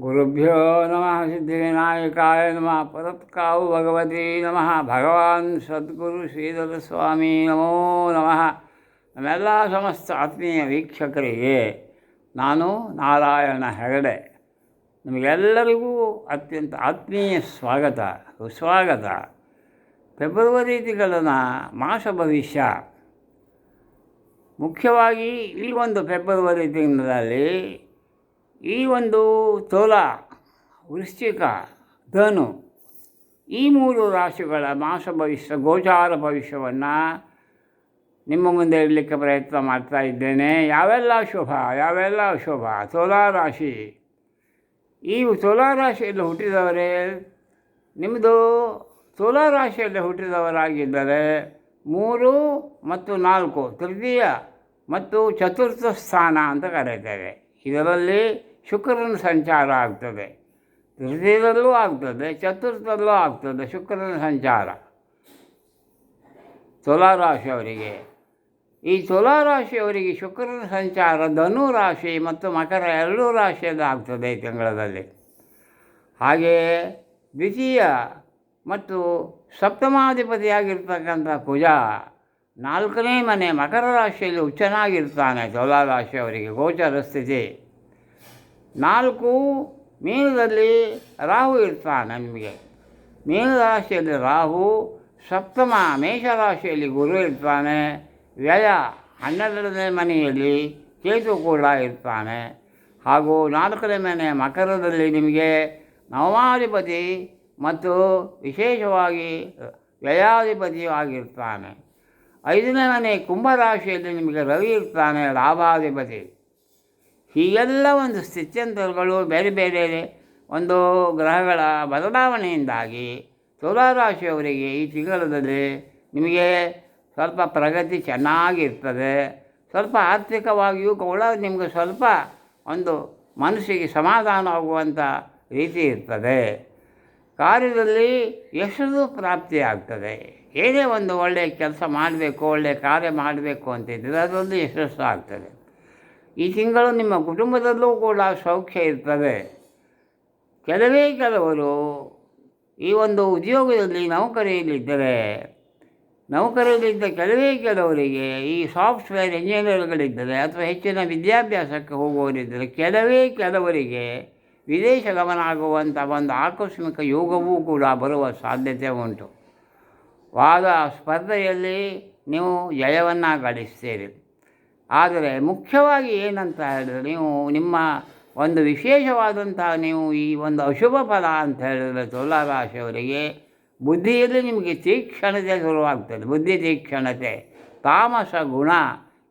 ಗುರುಭ್ಯೋ ನಮಃ ಸಿದ್ಧಿವಿನಾಯಕಾಯ ನಮಃ ಪರತ್ಕಾವು ಭಗವತಿ ನಮಃ ಭಗವಾನ್ ಸದ್ಗುರು ಶ್ರೀಧರ ಸ್ವಾಮಿ ನಮೋ ನಮಃ ನಮ್ಮೆಲ್ಲ ಸಮಸ್ತ ಆತ್ಮೀಯ ವೀಕ್ಷಕರಿಗೆ ನಾನು ನಾರಾಯಣ ಹೆಗಡೆ. ನಿಮಗೆಲ್ಲರಿಗೂ ಅತ್ಯಂತ ಆತ್ಮೀಯ ಸ್ವಾಗತ, ಸುಸ್ವಾಗತ. ಫೆಬ್ರವರಿ ತಿಂಗಳನ ಮಾಸ ಭವಿಷ್ಯ. ಮುಖ್ಯವಾಗಿ ಈ ಒಂದು ಫೆಬ್ರವರಿ ತಿಂಗಳಲ್ಲಿ ಈ ಒಂದು ತೋಲ ವೃಶ್ಚಿಕ, ಧನು, ಈ ಮೂರು ರಾಶಿಗಳ ಮಾಸ ಭವಿಷ್ಯ, ಗೋಚಾರ ಭವಿಷ್ಯವನ್ನು ನಿಮ್ಮ ಮುಂದೆ ಇಡಲಿಕ್ಕೆ ಪ್ರಯತ್ನ ಮಾಡ್ತಾ ಇದ್ದೇನೆ. ಯಾವೆಲ್ಲ ಶುಭ, ಯಾವೆಲ್ಲ ಅಶುಭ? ತುಲಾ ರಾಶಿ. ಈ ತುಲಾ ರಾಶಿಯಲ್ಲಿ ಹುಟ್ಟಿದವರೇ ನಿಮ್ಮದು ತುಲಾ ರಾಶಿಯಲ್ಲಿ ಹುಟ್ಟಿದವರಾಗಿದ್ದರೆ ಮೂರು ಮತ್ತು ನಾಲ್ಕು, ತೃತೀಯ ಮತ್ತು ಚತುರ್ಥ ಸ್ಥಾನ ಅಂತ ಕರೀತೇವೆ. ಇದರಲ್ಲಿ ಶುಕ್ರನ ಸಂಚಾರ ಆಗ್ತದೆ. ತೃತೀಯದಲ್ಲೂ ಆಗ್ತದೆ, ಚತುರ್ಥದಲ್ಲೂ ಆಗ್ತದೆ ಶುಕ್ರನ ಸಂಚಾರ. ತುಲಾರಾಶಿಯವರಿಗೆ. ಈ ತುಲಾರಾಶಿಯವರಿಗೆ ಶುಕ್ರನ ಸಂಚಾರ ಧನು ರಾಶಿ ಮತ್ತು ಮಕರ ಎರಡೂ ರಾಶಿಯಲ್ಲಿ ಆಗ್ತದೆ ಈ ತಿಂಗಳಲ್ಲಿ. ಹಾಗೆಯೇ ದ್ವಿತೀಯ ಮತ್ತು ಸಪ್ತಮಾಧಿಪತಿಯಾಗಿರ್ತಕ್ಕಂಥ ಕುಜ ನಾಲ್ಕನೇ ಮನೆ ಮಕರ ರಾಶಿಯಲ್ಲಿ ಉಚ್ಚನಾಗಿರ್ತಾನೆ ತುಲಾ ರಾಶಿಯವರಿಗೆ ಗೋಚರ ಸ್ಥಿತಿ. ನಾಲ್ಕು, ಮೀನದಲ್ಲಿ ರಾಹು ಇರ್ತಾನೆ ನಿಮಗೆ. ಮೀನರಾಶಿಯಲ್ಲಿ ರಾಹು, ಸಪ್ತಮ ಮೇಷರಾಶಿಯಲ್ಲಿ ಗುರು ಇರ್ತಾನೆ, ವ್ಯಯ ಹನ್ನೆರಡನೇ ಮನೆಯಲ್ಲಿ ಕೇತು ಕೂಡ ಇರ್ತಾನೆ. ಹಾಗೂ ನಾಲ್ಕನೇ ಮನೆ ಮಕರದಲ್ಲಿ ನಿಮಗೆ ನವಮಾಧಿಪತಿ ಮತ್ತು ವಿಶೇಷವಾಗಿ ವ್ಯಯಾಧಿಪತಿಯೂ ಆಗಿರ್ತಾನೆ. ಐದನೇ ಮನೆ ಕುಂಭರಾಶಿಯಲ್ಲಿ ನಿಮಗೆ ರವಿ ಇರ್ತಾನೆ, ಲಾಭಾಧಿಪತಿ. ಹೀಗೆಲ್ಲ ಒಂದು ಸ್ಥಿತ್ಯಂತರಗಳು ಬೇರೆ ಬೇರೆ ಒಂದು ಗ್ರಹಗಳ ಬದಲಾವಣೆಯಿಂದಾಗಿ ತುಲಾರಾಶಿಯವರಿಗೆ ಈ ತಿಂಗಳಲ್ಲಿ ನಿಮಗೆ ಸ್ವಲ್ಪ ಪ್ರಗತಿ ಚೆನ್ನಾಗಿರ್ತದೆ. ಸ್ವಲ್ಪ ಆರ್ಥಿಕವಾಗಿಯೂ ಕೂಡ ನಿಮಗೆ ಸ್ವಲ್ಪ ಒಂದು ಮನಸ್ಸಿಗೆ ಸಮಾಧಾನ ಆಗುವಂಥ ರೀತಿ ಇರ್ತದೆ. ಕಾರ್ಯದಲ್ಲಿ ಯಶಸ್ಸು ಪ್ರಾಪ್ತಿಯಾಗ್ತದೆ. ಏನೇ ಒಂದು ಒಳ್ಳೆಯ ಕೆಲಸ ಮಾಡಬೇಕು ಒಳ್ಳೆಯ ಕಾರ್ಯ ಮಾಡಬೇಕು ಅಂತಿದ್ದರೆ ಅದೊಂದು ಯಶಸ್ಸು ಆಗ್ತದೆ. ಈ ತಿಂಗಳು ನಿಮ್ಮ ಕುಟುಂಬದಲ್ಲೂ ಕೂಡ ಸೌಖ್ಯ ಇರ್ತದೆ. ಕೆಲವೇ ಕೆಲವರು ಈ ಒಂದು ಉದ್ಯೋಗದಲ್ಲಿ ನೌಕರಿಯಲ್ಲಿದ್ದರೆ, ನೌಕರಿಯಲ್ಲಿದ್ದ ಕೆಲವೇ ಕೆಲವರಿಗೆ ಈ ಸಾಫ್ಟ್ವೇರ್ ಇಂಜಿನಿಯರ್ಗಳಿದ್ದರೆ ಅಥವಾ ಹೆಚ್ಚಿನ ವಿದ್ಯಾಭ್ಯಾಸಕ್ಕೆ ಹೋಗುವವರಿದ್ದರೆ, ಕೆಲವೇ ಕೆಲವರಿಗೆ ವಿದೇಶ ಗಮನ ಆಗುವಂಥ ಒಂದು ಆಕಸ್ಮಿಕ ಯೋಗವೂ ಕೂಡ ಬರುವ ಸಾಧ್ಯತೆ ಉಂಟು. ವಾದ ಸ್ಪರ್ಧೆಯಲ್ಲಿ ನೀವು ಜಯವನ್ನು ಗಳಿಸ್ತೀರಿ. ಆದರೆ ಮುಖ್ಯವಾಗಿ ಏನಂತ ಹೇಳಿದ್ರೆ ನೀವು ನಿಮ್ಮ ಒಂದು ವಿಶೇಷವಾದಂಥ ನೀವು ಈ ಒಂದು ಅಶುಭ ಫಲ ಅಂತ ಹೇಳಿದ್ರೆ ತುಲಾರಾಶಿಯವರಿಗೆ ಬುದ್ಧಿಯಲ್ಲಿ ನಿಮಗೆ ತೀಕ್ಷಣತೆ ಶುರುವಾಗ್ತದೆ. ಬುದ್ಧಿ ತೀಕ್ಷಣತೆ, ತಾಮಸ ಗುಣ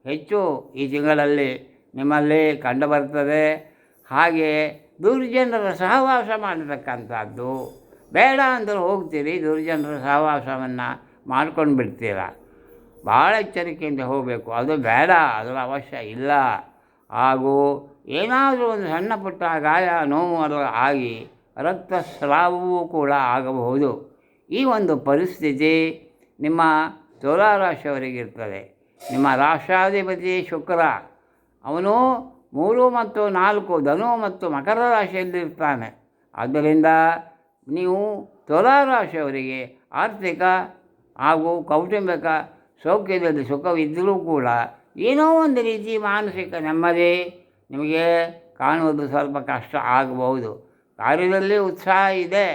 ಹೆಚ್ಚು ಈ ತಿಂಗಳಲ್ಲಿ ನಿಮ್ಮಲ್ಲಿ ಕಂಡುಬರ್ತದೆ ಹಾಗೆ ದುರ್ಜನರ ಸಹವಾಸ ಮಾಡತಕ್ಕಂಥದ್ದು ಬೇಡ ಅಂದರೆ ಹೋಗ್ತೀರಿ, ದುರ್ಜನರ ಸಹವಾಸವನ್ನು ಮಾಡ್ಕೊಂಡು ಬಿಡ್ತೀರ ಭಾಳ ಎಚ್ಚರಿಕೆಯಿಂದ ಹೋಗಬೇಕು. ಅದು ಬೇಡ ಅದರ ಅವಶ್ಯ ಇಲ್ಲ. ಹಾಗೂ ಏನಾದರೂ ಒಂದು ಸಣ್ಣ ಪುಟ್ಟ ಗಾಯ, ನೋವು ಅದು ಆಗಿ ರಕ್ತಸ್ರಾವವೂ ಕೂಡ ಆಗಬಹುದು. ಈ ಒಂದು ಪರಿಸ್ಥಿತಿ ನಿಮ್ಮ ತುಲಾರಾಶಿಯವರಿಗಿರ್ತದೆ. ನಿಮ್ಮ ರಾಷ್ಟ್ರಾಧಿಪತಿ ಶುಕ್ರ, ಅವನು ಮೂರು ಮತ್ತು ನಾಲ್ಕು ಧನು ಮತ್ತು ಮಕರ ರಾಶಿಯಲ್ಲಿರ್ತಾನೆ. ಆದ್ದರಿಂದ ನೀವು ತುಲಾರಾಶಿಯವರಿಗೆ ಆರ್ಥಿಕ ಹಾಗೂ ಕೌಟುಂಬಿಕ ಸೌಖ್ಯದಲ್ಲಿ ಸುಖವಿದ್ದರೂ ಕೂಡ ಏನೋ ಒಂದು ರೀತಿ ಮಾನಸಿಕ ನೆಮ್ಮದಿ ನಿಮಗೆ ಕಾಣುವುದು ಸ್ವಲ್ಪ ಕಷ್ಟ ಆಗಬಹುದು. ಕಾರ್ಯದಲ್ಲಿ ಉತ್ಸಾಹ ಇದೆ,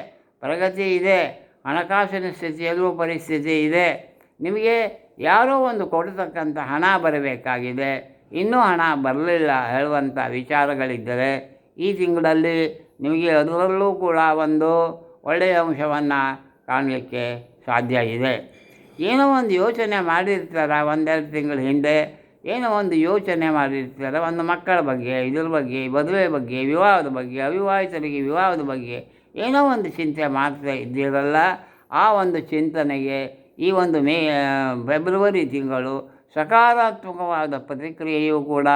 ಪ್ರಗತಿ ಇದೆ, ಹಣಕಾಸಿನ ಸ್ಥಿತಿಯಲ್ಲೂ ಪರಿಸ್ಥಿತಿ ಇದೆ. ನಿಮಗೆ ಯಾರೋ ಒಂದು ಕೊಡತಕ್ಕಂಥ ಹಣ ಬರಬೇಕಾಗಿದೆ. ಇನ್ನೂ ಹಣ ಬರಲಿಲ್ಲ ಹೇಳುವಂಥ ವಿಚಾರಗಳಿದ್ದರೆ ಈ ತಿಂಗಳಲ್ಲಿ ನಿಮಗೆ ಅದರಲ್ಲೂ ಕೂಡ ಒಂದು ಒಳ್ಳೆಯ ಅಂಶವನ್ನು ಕಾಣಲಿಕ್ಕೆ ಸಾಧ್ಯ ಇದೆ. ಏನೋ ಒಂದು ಯೋಚನೆ ಮಾಡಿರ್ತಾರೆ ಒಂದೆರಡು ತಿಂಗಳ ಹಿಂದೆ? ಏನೋ ಒಂದು ಯೋಚನೆ ಮಾಡಿರ್ತಾರೆ ಒಂದು ಮಕ್ಕಳ ಬಗ್ಗೆ, ಇದ್ರ ಬಗ್ಗೆ, ಮದುವೆ ಬಗ್ಗೆ, ವಿವಾಹದ ಬಗ್ಗೆ, ಅವಿವಾಹಿತರಿಗೆ ವಿವಾಹದ ಬಗ್ಗೆ? ಏನೋ ಒಂದು ಚಿಂತೆ ಮಾಡ್ತಾ ಇದ್ದಿರಲ್ಲ? ಆ ಒಂದು ಚಿಂತನೆಗೆ ಈ ಒಂದು ಮೇ ಫೆಬ್ರವರಿ ತಿಂಗಳು ಸಕಾರಾತ್ಮಕವಾದ ಪ್ರತಿಕ್ರಿಯೆಯೂ ಕೂಡ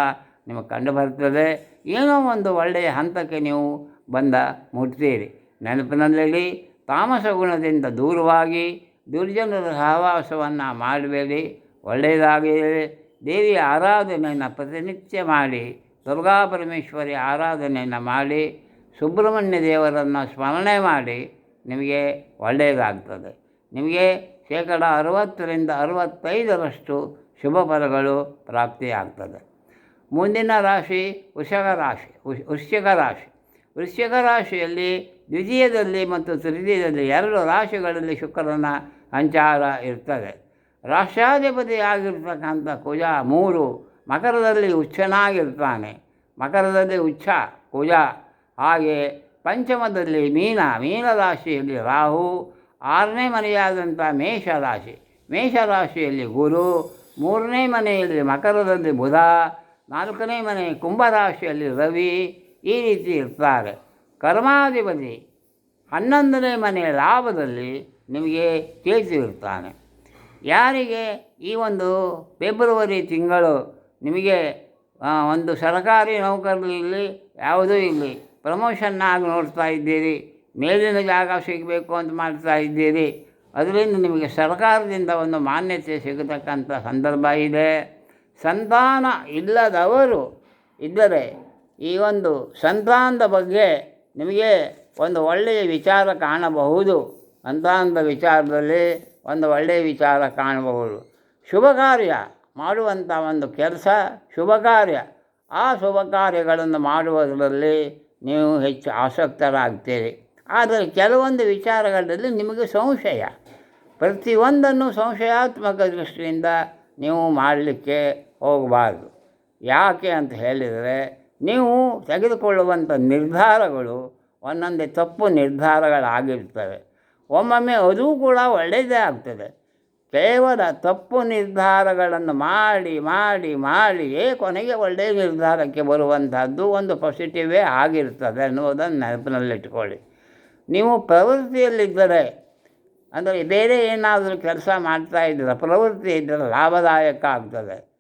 ನಿಮಗೆ ಕಂಡುಬರ್ತದೆ ಏನೋ ಒಂದು ಒಳ್ಳೆಯ ಹಂತಕ್ಕೆ ನೀವು ಬಂದ ಮುಟ್ತೀರಿ ನೆನಪಿನಲ್ಲಿ ತಾಮಸ ಗುಣದಿಂದ ದೂರವಾಗಿ, ದುರ್ಜನರ ಸಹವಾಸವನ್ನು ಮಾಡಬೇಡಿ. ಒಳ್ಳೆಯದಾಗಿ ದೇವಿಯ ಆರಾಧನೆಯನ್ನು ಪ್ರತಿನಿತ್ಯ ಮಾಡಿ ದುರ್ಗಾ ಪರಮೇಶ್ವರಿ ಆರಾಧನೆಯನ್ನು ಮಾಡಿ, ಸುಬ್ರಹ್ಮಣ್ಯ ದೇವರನ್ನು ಸ್ಮರಣೆ ಮಾಡಿ, ನಿಮಗೆ ಒಳ್ಳೆಯದಾಗ್ತದೆ. ನಿಮಗೆ ಶೇಕಡ ಅರವತ್ತರಿಂದ ಅರವತ್ತೈದರಷ್ಟು ಶುಭ ಫಲಗಳು ಪ್ರಾಪ್ತಿಯಾಗ್ತದೆ. ಮುಂದಿನ ರಾಶಿ ವೃಷಭ ರಾಶಿ ವೃಶ್ಚಿಕ ರಾಶಿ. ವೃಶ್ಚಿಕ ರಾಶಿಯಲ್ಲಿ, ದ್ವಿತೀಯದಲ್ಲಿ ಮತ್ತು ತೃತೀಯದಲ್ಲಿ ಎರಡು ರಾಶಿಗಳಲ್ಲಿ ಶುಕ್ರನ ಸಂಚಾರ ಇರ್ತದೆ. ರಾಷ್ಟ್ರಾಧಿಪತಿ ಆಗಿರ್ತಕ್ಕಂಥ ಕುಜ ಮೂರು ಮಕರದಲ್ಲಿ ಉಚ್ಚನಾಗಿರ್ತಾನೆ. ಮಕರದಲ್ಲಿ ಉಚ್ಚ, ಕುಜ. ಹಾಗೆ ಪಂಚಮದಲ್ಲಿ ಮೀನ ಮೀನರಾಶಿಯಲ್ಲಿ ರಾಹು. ಆರನೇ ಮನೆಯಾದಂಥ ಮೇಷ ರಾಶಿ. ಮೇಷ ರಾಶಿಯಲ್ಲಿ ಗುರು. ಮೂರನೇ ಮನೆಯಲ್ಲಿ ಮಕರದಲ್ಲಿ ಬುಧ. ನಾಲ್ಕನೇ ಮನೆ ಕುಂಭರಾಶಿಯಲ್ಲಿ ರವಿ. ಈ ರೀತಿ ಇರ್ತಾರೆ. ಕರ್ಮಾಧಿಪತಿ ಹನ್ನೊಂದನೇ ಮನೆಯ ಲಾಭದಲ್ಲಿ ನಿಮಗೆ ತಿಳಿಸಿರ್ತಾನೆ ಯಾರಿಗೆ? ಈ ಒಂದು ಫೆಬ್ರವರಿ ತಿಂಗಳು ನಿಮಗೆ ಒಂದು ಸರ್ಕಾರಿ ನೌಕರರಲ್ಲಿ ಯಾವುದೂ ಇಲ್ಲಿ. ಪ್ರಮೋಷನ್ನಾಗಿ ನೋಡ್ತಾ ಇದ್ದೀರಿ. ಮೇಲಿನ ಜಾಗ ಸಿಗಬೇಕು ಅಂತ ಮಾಡ್ತಾ ಇದ್ದೀರಿ. ಅದರಿಂದ ನಿಮಗೆ ಸರ್ಕಾರದಿಂದ ಒಂದು ಮಾನ್ಯತೆ ಸಿಗತಕ್ಕಂಥ ಸಂದರ್ಭ ಇದೆ. ಸಂತಾನ ಇಲ್ಲದವರು ಇದ್ದರೆ ಈ ಒಂದು ಸಂತಾನದ ಬಗ್ಗೆ ನಿಮಗೆ ಒಂದು ಒಳ್ಳೆಯ ವಿಚಾರ ಕಾಣಬಹುದು. ಸಂತಾನದ ವಿಚಾರದಲ್ಲಿ ಒಂದು ಒಳ್ಳೆಯ ವಿಚಾರ ಕಾಣಬಹುದು. ಶುಭ ಕಾರ್ಯ ಮಾಡುವಂಥ ಒಂದು ಕೆಲಸ ಶುಭ ಕಾರ್ಯ. ಆ ಶುಭ ಕಾರ್ಯಗಳನ್ನು ಮಾಡುವುದರಲ್ಲಿ ನೀವು ಹೆಚ್ಚು ಆಸಕ್ತರಾಗ್ತೀರಿ. ಆದರೆ ಕೆಲವೊಂದು ವಿಚಾರಗಳಲ್ಲಿ ನಿಮಗೆ ಸಂಶಯ. ಪ್ರತಿಯೊಂದನ್ನು ಸಂಶಯಾತ್ಮಕ ದೃಷ್ಟಿಯಿಂದ ನೀವು ಮಾಡಲಿಕ್ಕೆ ಹೋಗಬಾರ್ದು. ಯಾಕೆ ಅಂತ ಹೇಳಿದರೆ ನೀವು ತೆಗೆದುಕೊಳ್ಳುವಂಥ ನಿರ್ಧಾರಗಳು ಒಂದೊಂದೇ ತಪ್ಪು ನಿರ್ಧಾರಗಳಾಗಿರ್ತವೆ. ಒಮ್ಮೊಮ್ಮೆ ಅದು ಕೂಡ ಒಳ್ಳೆಯದೇ ಆಗ್ತದೆ. ಕೇವಲ ತಪ್ಪು ನಿರ್ಧಾರಗಳನ್ನು ಮಾಡಿ ಮಾಡಿ ಮಾಡಿಯೇ ಕೊನೆಗೆ ಒಳ್ಳೆಯ ನಿರ್ಧಾರಕ್ಕೆ ಬರುವಂಥದ್ದು ಒಂದು ಪಾಸಿಟಿವೇ ಆಗಿರ್ತದೆ ಅನ್ನೋದನ್ನು ನೆನಪಿನಲ್ಲಿಟ್ಕೊಳ್ಳಿ ನೀವು ಪ್ರವೃತ್ತಿಯಲ್ಲಿದ್ದರೆ, ಅಂದರೆ ಬೇರೆ ಏನಾದರೂ ಕೆಲಸ ಮಾಡ್ತಾ ಇದ್ದರೆ, ಪ್ರವೃತ್ತಿ ಇದ್ದರೆ ಲಾಭದಾಯಕ ಆಗ್ತದೆ.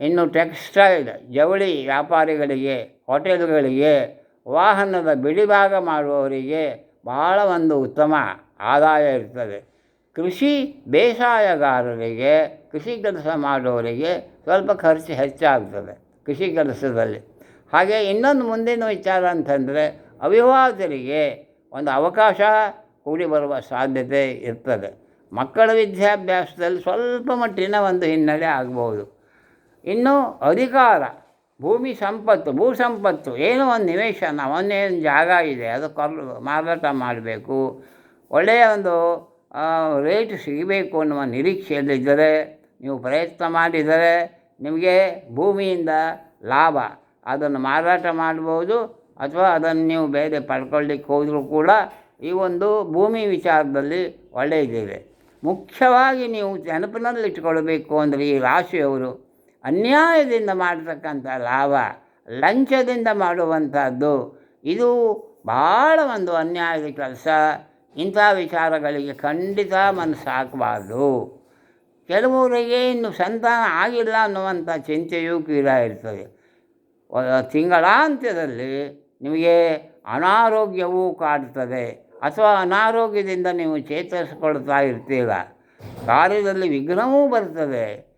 ಇನ್ನು ಟೆಕ್ಸ್ಟೈಲ್ ಜವಳಿ ವ್ಯಾಪಾರಿಗಳಿಗೆ, ಹೋಟೆಲ್ಗಳಿಗೆ, ವಾಹನದ ಬಿಡಿಭಾಗ ಮಾಡುವವರಿಗೆ ಬಹಳ ಒಂದು ಉತ್ತಮ ಆದಾಯ ಇರ್ತದೆ. ಕೃಷಿ ಬೇಸಾಯಗಾರರಿಗೆ, ಕೃಷಿ ಕೆಲಸ ಮಾಡುವವರಿಗೆ ಸ್ವಲ್ಪ ಖರ್ಚು ಹೆಚ್ಚಾಗ್ತದೆ ಕೃಷಿ ಕೆಲಸದಲ್ಲಿ. ಹಾಗೆ ಇನ್ನೊಂದು ಮುಂದಿನ ವಿಚಾರ ಅಂತಂದರೆ ಅವಿವಾಹಿತರಿಗೆ ಒಂದು ಅವಕಾಶ ಕೂಡಿ ಬರುವ ಸಾಧ್ಯತೆ ಇರ್ತದೆ. ಮಕ್ಕಳ ವಿದ್ಯಾಭ್ಯಾಸದಲ್ಲಿ ಸ್ವಲ್ಪ ಮಟ್ಟಿನ ಒಂದು ಹಿನ್ನಡೆ ಆಗ್ಬೋದು. ಇನ್ನು ಅಧಿಕಾರ, ಭೂಮಿ ಸಂಪತ್ತು, ಭೂ ಸಂಪತ್ತು, ಏನೋ ಒಂದು ನಿವೇಶನ, ಒಂದು ಜಾಗ ಇದೆ, ಅದು ಕರ್ ಮಾರಾಟ ಮಾಡಬೇಕು. ಒಳ್ಳೆಯ ಒಂದು ರೇಟ್ ಸಿಗಬೇಕು ಅನ್ನುವ ನಿರೀಕ್ಷೆಯಲ್ಲಿದ್ದರೆ, ನೀವು ಪ್ರಯತ್ನ ಮಾಡಿದರೆ ನಿಮಗೆ ಭೂಮಿಯಿಂದ ಲಾಭ. ಅದನ್ನು ಮಾರಾಟ ಮಾಡ್ಬೋದು, ಅಥವಾ ಅದನ್ನು ನೀವು ಬೇರೆ ಪಡ್ಕೊಳ್ಳಿಕ್ಕೆ ಹೋದರೂ ಕೂಡ ಈ ಒಂದು ಭೂಮಿ ವಿಚಾರದಲ್ಲಿ ಒಳ್ಳೆಯದಿದೆ. ಮುಖ್ಯವಾಗಿ ನೀವು ನೆನಪಿನಲ್ಲಿಟ್ಟುಕೊಳ್ಬೇಕು ಅಂದರೆ ಈ ರಾಶಿಯವರು. ಅನ್ಯಾಯದಿಂದ ಮಾಡತಕ್ಕಂಥ ಲಾಭ, ಲಂಚದಿಂದ ಮಾಡುವಂಥದ್ದು, ಇದು ಭಾಳ ಒಂದು ಅನ್ಯಾಯದ ಕೆಲಸ. ಇಂಥ ವಿಚಾರಗಳಿಗೆ ಖಂಡಿತ ಮನಸ್ಸು ಹಾಕಬಾರ್ದು. ಕೆಲವರಿಗೆ ಇನ್ನು ಸಂತಾನ ಆಗಿಲ್ಲ ಅನ್ನುವಂಥ ಚಿಂತೆಯೂ ಕೂಡ ಇರ್ತದೆ. ತಿಂಗಳಾಂತ್ಯದಲ್ಲಿ ನಿಮಗೆ ಅನಾರೋಗ್ಯವೂ ಕಾಡ್ತದೆ. ಅಥವಾ ಅನಾರೋಗ್ಯದಿಂದ ನೀವು ಚೇತರಿಸಿಕೊಳ್ತಾ ಇರ್ತೀರ. ಕಾರ್ಯದಲ್ಲಿ ವಿಘ್ನವೂ ಬರ್ತದೆ.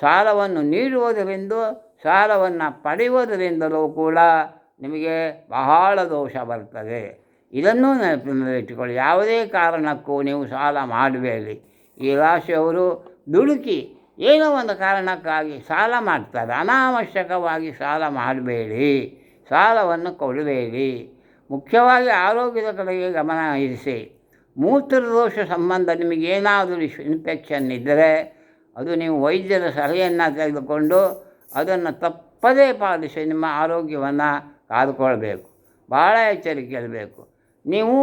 ಸಾಲವನ್ನು ನೀಡುವುದರಿಂದ ಸಾಲವನ್ನು ಪಡೆಯುವುದರಿಂದಲೂ ಕೂಡ ನಿಮಗೆ ಬಹಳ ದೋಷ ಬರ್ತದೆ. ಇದನ್ನೂ ನೆನಪಿನಲ್ಲಿಟ್ಟುಕೊಳ್ಳಿ. ಯಾವುದೇ ಕಾರಣಕ್ಕೂ ನೀವು ಸಾಲ ಮಾಡಬೇಡಿ. ಈ ರಾಶಿಯವರು ದುಡುಕಿ ಏನೋ ಒಂದು ಕಾರಣಕ್ಕಾಗಿ ಸಾಲ ಮಾಡ್ತಾರೆ. ಅನಾವಶ್ಯಕವಾಗಿ ಸಾಲ ಮಾಡಬೇಡಿ. ಸಾಲವನ್ನು ಕೊಡಬೇಡಿ. ಮುಖ್ಯವಾಗಿ ಆರೋಗ್ಯದ ಕಡೆಗೆ ಗಮನ ಇರಿಸಿ. ಮೂತ್ರದೋಷ ಸಂಬಂಧ ನಿಮಗೇನಾದರೂ ಇನ್ಫೆಕ್ಷನ್ ಇದ್ದರೆ ಅದು ನೀವು ವೈದ್ಯರ ಸಲಹೆಯನ್ನು ತೆಗೆದುಕೊಂಡು ಅದನ್ನು ತಪ್ಪದೇ ಪಾಲಿಸಿ ನಿಮ್ಮ ಆರೋಗ್ಯವನ್ನು ಕಾದುಕೊಳ್ಬೇಕು. ಭಾಳ ಎಚ್ಚರಿಕೆಯಲ್ಲಿರಬೇಕು ನೀವು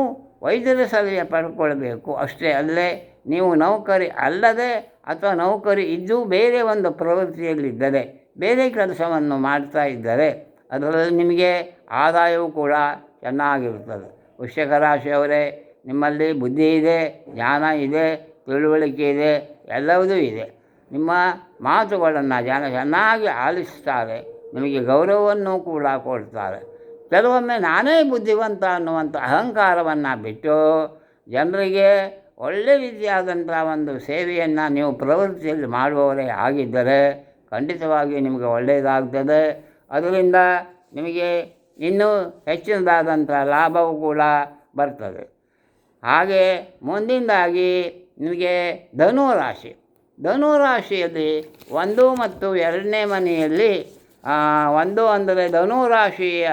ವೈದ್ಯರ ಸಲಹೆ ಪಡ್ಕೊಳ್ಬೇಕು. ಅಷ್ಟೇ ಅಲ್ಲದೆ ನೀವು ನೌಕರಿ ಅಲ್ಲದೆ ಅಥವಾ ನೌಕರಿ ಇದ್ದು ಬೇರೆ ಒಂದು ಪ್ರವೃತ್ತಿಯಲ್ಲಿದ್ದರೆ, ಬೇರೆ ಕೆಲಸವನ್ನು ಮಾಡ್ತಾ ಇದ್ದರೆ, ಅದರಲ್ಲಿ ನಿಮಗೆ ಆದಾಯವೂ ಕೂಡ ಚೆನ್ನಾಗಿರುತ್ತದೆ. ವೃಷಕ ರಾಶಿಯವರೇ ನಿಮ್ಮಲ್ಲಿ ಬುದ್ಧಿ ಇದೆ, ಜ್ಞಾನ ಇದೆ, ತಿಳುವಳಿಕೆ ಇದೆ ಎಲ್ಲವುದೂ ಇದೆ. ನಿಮ್ಮ ಮಾತುಗಳನ್ನು ಜನ ಚೆನ್ನಾಗಿ ಆಲಿಸ್ತಾರೆ, ನಿಮಗೆ ಗೌರವವನ್ನು ಕೂಡ ಕೊಡ್ತಾರೆ. ಕೆಲವೊಮ್ಮೆ ನಾನೇ ಬುದ್ಧಿವಂತ ಅನ್ನುವಂಥ ಅಹಂಕಾರವನ್ನು ಬಿಟ್ಟು ಜನರಿಗೆ ಒಳ್ಳೆ ರೀತಿಯಾದಂಥ ಒಂದು ಸೇವೆಯನ್ನು ನೀವು ಪ್ರವೃತ್ತಿಯಲ್ಲಿ ಮಾಡುವವರೇ ಆಗಿದ್ದರೆ ಖಂಡಿತವಾಗಿ ನಿಮಗೆ ಒಳ್ಳೆಯದಾಗ್ತದೆ. ಅದರಿಂದ ನಿಮಗೆ ಇನ್ನೂ ಹೆಚ್ಚಿನದಾದಂಥ ಲಾಭವೂ ಕೂಡ ಬರ್ತದೆ. ಹಾಗೆ ಮುಂದಿನದಾಗಿ ನಿಮಗೆ ಧನು ರಾಶಿ ಧನು ರಾಶಿಯಲ್ಲಿ ಒಂದು ಮತ್ತು ಎರಡನೇ ಮನೆಯಲ್ಲಿ ಒಂದು ಅಂದರೆ ಧನುರಾಶಿಯ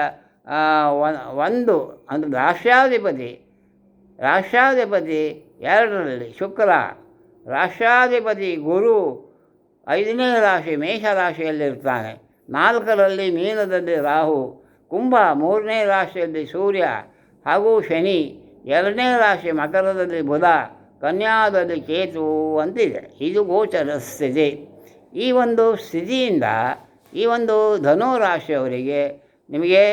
ಒಂದು ಅಂದರೆ ರಾಷ್ಟ್ರಾಧಿಪತಿ. ರಾಷ್ಟ್ರಾಧಿಪತಿ ಎರಡರಲ್ಲಿ ಶುಕ್ರ, ರಾಷ್ಟ್ರಾಧಿಪತಿ ಗುರು ಐದನೇ ರಾಶಿ ಮೇಷರಾಶಿಯಲ್ಲಿರ್ತಾನೆ ನಾಲ್ಕರಲ್ಲಿ ಮೀನದಲ್ಲಿ ರಾಹು, ಕುಂಭ ಮೂರನೇ ರಾಶಿಯಲ್ಲಿ ಸೂರ್ಯ ಹಾಗೂ ಶನಿ, ಎರಡನೇ ರಾಶಿ ಮಕರದಲ್ಲಿ ಬುಧ. ಕನ್ಯಾದಲ್ಲಿ ಕೇತು ಅಂತಿದೆ. ಇದು ಗೋಚರ ಸ್ಥಿತಿ. ಈ ಒಂದು ಸ್ಥಿತಿಯಿಂದ ಈ ಒಂದು ಧನು ರಾಶಿಯವರಿಗೆ ನಿಮಗೆ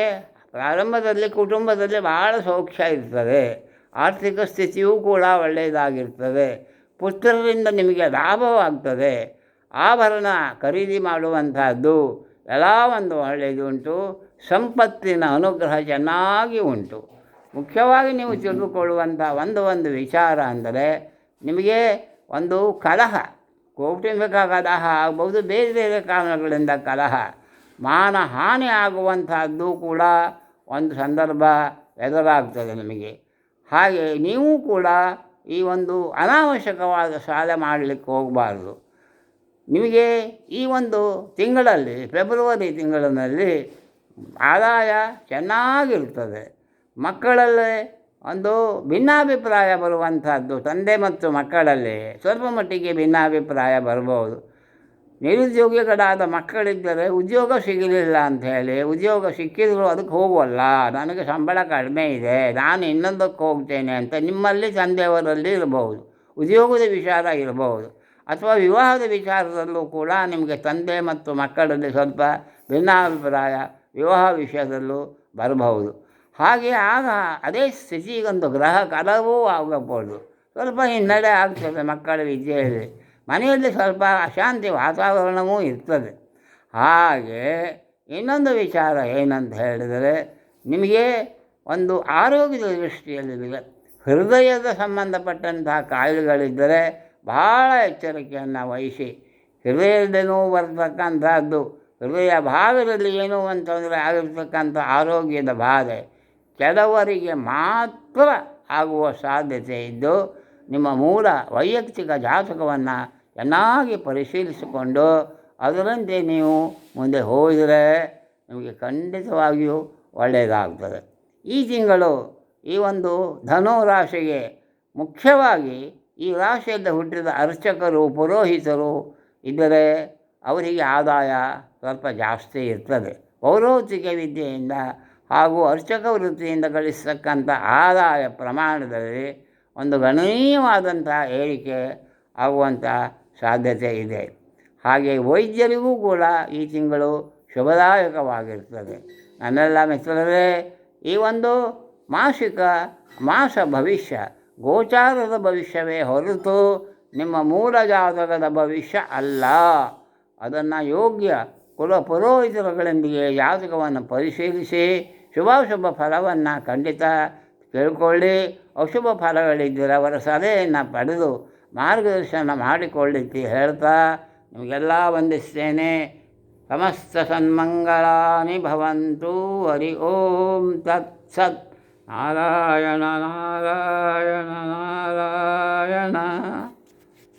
ಪ್ರಾರಂಭದಲ್ಲಿ ಕುಟುಂಬದಲ್ಲಿ ಭಾಳ ಸೌಖ್ಯ ಇರ್ತದೆ. ಆರ್ಥಿಕ ಸ್ಥಿತಿಯೂ ಕೂಡ ಒಳ್ಳೆಯದಾಗಿರ್ತದೆ. ಪುತ್ರರಿಂದ ನಿಮಗೆ ಲಾಭವಾಗ್ತದೆ. ಆಭರಣ ಖರೀದಿ ಮಾಡುವಂಥದ್ದು ಎಲ್ಲ ಒಂದು ಒಳ್ಳೆಯದು ಉಂಟು ಸಂಪತ್ತಿನ ಅನುಗ್ರಹ ಚೆನ್ನಾಗಿ ಉಂಟು. ಮುಖ್ಯವಾಗಿ ನೀವು ತಿಳಿದುಕೊಳ್ಳುವಂಥ ಒಂದು ಒಂದು ವಿಚಾರ ಅಂದರೆ ನಿಮಗೆ ಒಂದು ಕಲಹ ಕೌಟುಂಬಿಕ ಕಲಹ ಆಗ್ಬೋದು ಬೇರೆ ಬೇರೆ ಕಾರಣಗಳಿಂದ ಕಲಹ ಮಾನ ಹಾನಿ ಆಗುವಂಥದ್ದು ಕೂಡ ಒಂದು ಸಂದರ್ಭ ಎದುರಾಗ್ತದೆ ನಿಮಗೆ. ಹಾಗೆ ನೀವು ಕೂಡ ಈ ಒಂದು ಅನಾವಶ್ಯಕವಾದ ಸಾಲ ಮಾಡಲಿಕ್ಕೆ ಹೋಗಬಾರ್ದು. ನಿಮಗೆ ಈ ಒಂದು ತಿಂಗಳಲ್ಲಿ ಫೆಬ್ರವರಿ ತಿಂಗಳಿನಲ್ಲಿ ಆದಾಯ ಚೆನ್ನಾಗಿರ್ತದೆ. ಮಕ್ಕಳಲ್ಲೇ ಒಂದು ಭಿನ್ನಾಭಿಪ್ರಾಯ ಬರುವಂಥದ್ದು, ತಂದೆ ಮತ್ತು ಮಕ್ಕಳಲ್ಲಿ ಸ್ವಲ್ಪ ಮಟ್ಟಿಗೆ ಭಿನ್ನಾಭಿಪ್ರಾಯ ಬರ್ಬೋದು ನಿರುದ್ಯೋಗಿಗಳಾದ ಮಕ್ಕಳಿದ್ದರೆ ಉದ್ಯೋಗ ಸಿಗಲಿಲ್ಲ ಅಂತ ಹೇಳಿ, ಉದ್ಯೋಗ ಸಿಕ್ಕಿದ್ರು ಅದಕ್ಕೆ ಹೋಗುವಲ್ಲ, ನನಗೆ ಸಂಬಳ ಕಡಿಮೆ ಇದೆ, ನಾನು ಇನ್ನೊಂದಕ್ಕೆ ಹೋಗ್ತೇನೆ ಅಂತ ನಿಮ್ಮಲ್ಲಿ ತಂದೆಯವರಲ್ಲಿ ಇರಬಹುದು, ಉದ್ಯೋಗದ ವಿಚಾರ ಇರಬಹುದು, ಅಥವಾ ವಿವಾಹದ ವಿಚಾರದಲ್ಲೂ ಕೂಡ ನಿಮಗೆ ತಂದೆ ಮತ್ತು ಮಕ್ಕಳಲ್ಲಿ ಸ್ವಲ್ಪ ಭಿನ್ನಾಭಿಪ್ರಾಯ, ವಿವಾಹ ವಿಷಯದಲ್ಲೂ ಬರಬಹುದು. ಹಾಗೆ ಆಗ ಅದೇ ಸ್ಥಿತಿಗೊಂದು ಗ್ರಹ ಕಲವೂ ಆಗಬಹುದು. ಸ್ವಲ್ಪ ಹಿನ್ನಡೆ ಆಗ್ತದೆ ಮಕ್ಕಳ ವಿದ್ಯೆಯಲ್ಲಿ. ಮನೆಯಲ್ಲಿ ಸ್ವಲ್ಪ ಅಶಾಂತಿ ವಾತಾವರಣವೂ ಇರ್ತದೆ. ಹಾಗೆ ಇನ್ನೊಂದು ವಿಚಾರ ಏನಂತ ಹೇಳಿದರೆ, ನಿಮಗೆ ಒಂದು ಆರೋಗ್ಯದ ದೃಷ್ಟಿಯಲ್ಲಿ ಹೃದಯದ ಸಂಬಂಧಪಟ್ಟಂತಹ ಕಾಯಿಲೆಗಳಿದ್ದರೆ ಭಾಳ ಎಚ್ಚರಿಕೆಯನ್ನು ವಹಿಸಿ. ಹೃದಯದ ನೋವು ಬರ್ತಕ್ಕಂಥದ್ದು ಹೃದಯ ಭಾಗದಲ್ಲಿ ಏನೋ ಒಂದು ತೊಂದರೆ ಆಗಿರ್ತಕ್ಕಂಥ ಆರೋಗ್ಯದ ಬಾಧೆ. ಕೆಲವರಿಗೆ ಮಾತ್ರ ಆಗುವ ಸಾಧ್ಯತೆ ಇದ್ದು, ನಿಮ್ಮ ಮೂಲ ವೈಯಕ್ತಿಕ ಜಾತಕವನ್ನು ಚೆನ್ನಾಗಿ ಪರಿಶೀಲಿಸಿಕೊಂಡು ಅದರಂತೆ ನೀವು ಮುಂದೆ ಹೋದರೆ ನಿಮಗೆ ಖಂಡಿತವಾಗಿಯೂ ಒಳ್ಳೆಯದಾಗ್ತದೆ. ಈ ತಿಂಗಳು ಈ ಒಂದು ಧನು ರಾಶಿಗೆ ಮುಖ್ಯವಾಗಿ ಈ ರಾಶಿಯಿಂದ ಹುಟ್ಟಿದ ಅರ್ಚಕರು, ಪುರೋಹಿತರು ಇದ್ದರೆ ಅವರಿಗೆ ಆದಾಯ ಸ್ವಲ್ಪ ಜಾಸ್ತಿ ಇರ್ತದೆ. ಪೌರೋಹಿತಿಕ ವಿದ್ಯೆಯಿಂದ ಹಾಗೂ ಅರ್ಚಕ ವೃತ್ತಿಯಿಂದ ಗಳಿಸತಕ್ಕಂಥ ಆದಾಯ ಪ್ರಮಾಣದಲ್ಲಿ ಒಂದು ಗಣನೀಯವಾದಂಥ ಏರಿಕೆ ಆಗುವಂಥ ಸಾಧ್ಯತೆ ಇದೆ. ಹಾಗೆ ವೈದ್ಯರಿಗೂ ಕೂಡ ಈ ತಿಂಗಳು ಶುಭದಾಯಕವಾಗಿರ್ತದೆ ನನ್ನೆಲ್ಲ ಮಿತ್ರರೇ, ಈ ಒಂದು ಮಾಸಿಕ ಮಾಸ ಭವಿಷ್ಯ, ಗೋಚಾರದ ಭವಿಷ್ಯವೇ ಹೊರತು ನಿಮ್ಮ ಮೂಲ ಜಾತಕದ ಭವಿಷ್ಯ ಅಲ್ಲ. ಅದನ್ನು ಯೋಗ್ಯ ಕುಲ ಪುರೋಹಿತರುಗಳೊಂದಿಗೆ ಜಾತಕವನ್ನು ಪರಿಶೀಲಿಸಿ ಶುಭಾಶುಭ ಫಲವನ್ನು ಖಂಡಿತ ತಿಳ್ಕೊಳ್ಳಿ. ಅಶುಭ ಫಲಗಳಿದ್ದರೆ ಅವರ ಸಲಹೆಯನ್ನು ಪಡೆದು ಮಾರ್ಗದರ್ಶನ ಮಾಡಿಕೊಳ್ಳಿಕ್ಕೆ ಹೇಳ್ತಾ ನಿಮಗೆಲ್ಲ ವಂದಿಸ್ತೇನೆ. ಸಮಸ್ತ ಸನ್ಮಂಗಳಾನಿ ಭವಂತು. ಹರಿ ಓಂ ತತ್ಸತ್ ನಾರಾಯಣ ನಾರಾಯಣ ನಾರಾಯಣ.